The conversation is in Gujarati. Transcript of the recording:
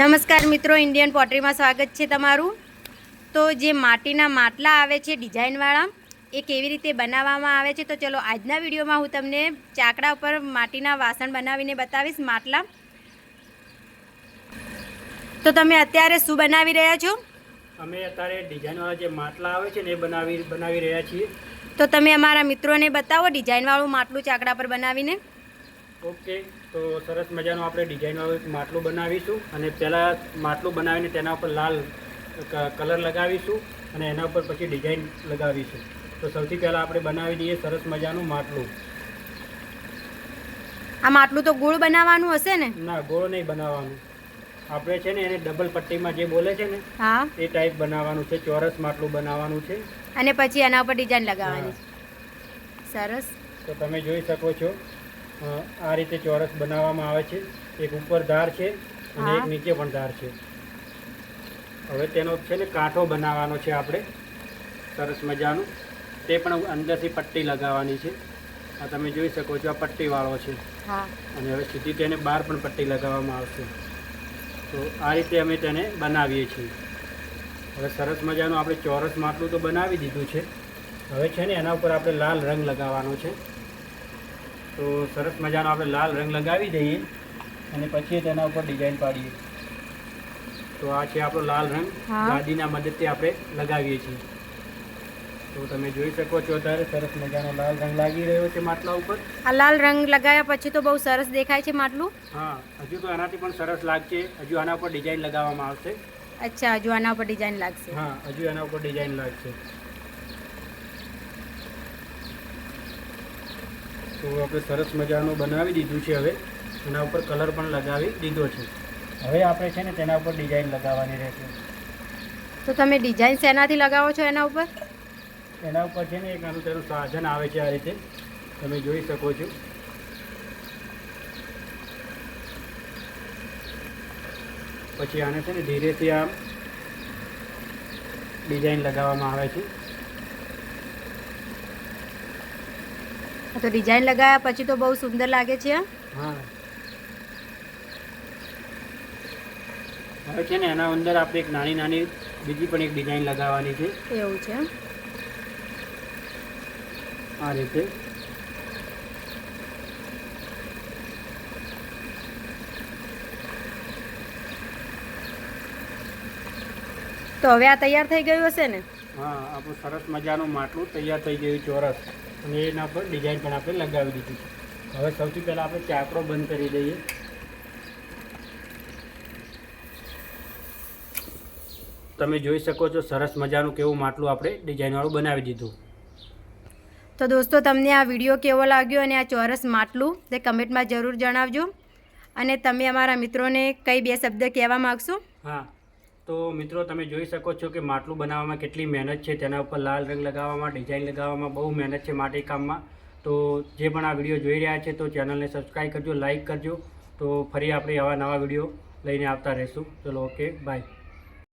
નમસ્કાર મિત્રો ઇન્ડિયન પોટરીમાં સ્વાગત છે તમારું. તો જે માટીના માટલા આવે છે ડિઝાઇનવાળા એ કેવી રીતે બનાવવામાં આવે છે? તો ચલો આજના વિડીયોમાં હું તમને ચાકડા ઉપર માટીના વાસણ બનાવીને બતાવીશ માટલા. તો તમે અત્યારે શું બનાવી રહ્યા છો? અમે અત્યારે ડિઝાઇનવાળા જે માટલા આવે છે ને એ બનાવી બનાવી રહ્યા છીએ. તો તમે અમારા મિત્રોને બતાવો ડિઝાઇનવાળું માટલું ચાકડા પર બનાવીને. ઓકે તો સરસ મજાનું આપણે ડિઝાઇનવાળું એક માટલું બનાવીશું અને પહેલાં માટલું બનાવીને તેના ઉપર લાલ કલર લગાવીશું અને એના ઉપર પછી ડિઝાઇન લગાવીશું. તો સૌથી પહેલાં આપણે બનાવી દઈએ સરસ મજાનું માટલું. આ માટલું તો ગોળ બનાવવાનું હશે ને? ના ગોળ નહીં બનાવવાનું. આપણે છે ને એને ડબલ પટ્ટીમાં જે બોલે છે ને હા. એ ટાઈપ બનાવવાનું છે ચોરસ માટલું બનાવવાનું છે. અને પછી એના ઉપર ડિઝાઇન લગાવવાની. છે સરસ. તો તમે જોઈ શકો છો. આ રીતે ચોરસ બનાવવામાં આવે છે. એક ઉપર ધાર છે અને એક નીચે પણ ધાર છે. હવે તેનો છે ને કાંઠો બનાવવાનો છે આપણે. સરસ મજાનું. તે પણ અંદરથી પટ્ટી લગાવવાની છે. આ તમે જોઈ શકો છો આ પટ્ટીવાળો છે. અને હવે સીધી તેને બહાર પણ પટ્ટી લગાવવામાં આવશે. તો આ રીતે અમે તેને બનાવીએ છીએ. હવે સરસ મજાનું આપણે ચોરસ માટલું તો બનાવી દીધું છે. હવે છે ને એના ઉપર આપણે લાલ રંગ લગાવવાનો છે. તો સરસ મજાનો આપણે લાલ રંગ લગાવી દઈએ અને પછી તેના ઉપર ડિઝાઇન પાડીએ. તો આ છે આપણો લાલ રંગ. ગાદીના મદદથી આપણે લગાવીએ છીએ. તો તમે જોઈ શકો છો અત્યારે સરસ મજાનો લાલ રંગ લાગી રહ્યો છે માટલા ઉપર. આ લાલ રંગ લગાવ્યા પછી તો બહુ સરસ દેખાય છે માટલું. હા હજુ તો આનાથી પણ સરસ લાગશે. હજુ આના ઉપર ડિઝાઇન લગાવવામાં આવશે. અચ્છા હજુ આના ઉપર ડિઝાઇન લાગશે. હા હજુ એના ઉપર ડિઝાઇન લાગશે. તો આપણે સરસ મજાનું બનાવી દીધું છે હવે. એના ઉપર કલર પણ લગાવી દીધો છે. હવે આપણે છે ને તેના ઉપર ડિઝાઇન લગાવવાની રહેશે. તો તમે ડિઝાઇન શેનાથી લગાવો છો એના ઉપર? એના ઉપર છે ને એક નાનું તેનું સાધન આવે છે આ રીતે. તમે જોઈ શકો છો. પછી આને છે ને ધીરેથી આમ ડિઝાઇન લગાવવામાં આવે છે. તો ડિઝાઇન લગાવ્યા પછી તો બહુ સુંદર લાગે છે હા. હવે છે ને એના અંદર આપણે એક નાની નાની બીજી પણ એક ડિઝાઇન લગાવવાની છે. એવું છે આ રીતે. તો હવે આ તૈયાર થઈ ગયું હશે ને? હા આપણું સરસ મજાનું માટલું તૈયાર થઈ ગયું ચોરસ. અને એના પર ડિઝાઇન પણ આપણે લગાવી દીધી હવે સૌથી પહેલાં આપણે ચાકડો બંધ કરી દઈએ. તમે જોઈ શકો છો સરસ મજાનું કેવું માટલું આપણે ડિઝાઇનવાળું બનાવી દીધું. તો દોસ્તો તમને આ વીડિયો કેવો લાગ્યો અને આ ચોરસ માટલું તે કમેન્ટમાં જરૂર જણાવજો. અને તમે અમારા મિત્રોને કઈ બે શબ્દ કહેવા માગશો? હા તો મિત્રો, તમે જોઈ શકો છો કે માટલું બનાવવામાં કેટલી મહેનત છે. તેના ઉપર લાલ રંગ લગાવવામાં, ડિઝાઇન લગાવવામાં બહુ મહેનત છે માટી કામમાં. તો જે પણ આ વીડિયો જોઈ રહ્યા છે તો ચેનલને સબસ્ક્રાઈબ કરજો, લાઇક કરજો. તો ફરી આપણે આવા નવા વીડિયો લઈને આવતા રહીશું. ચલો, ઓકે, બાય.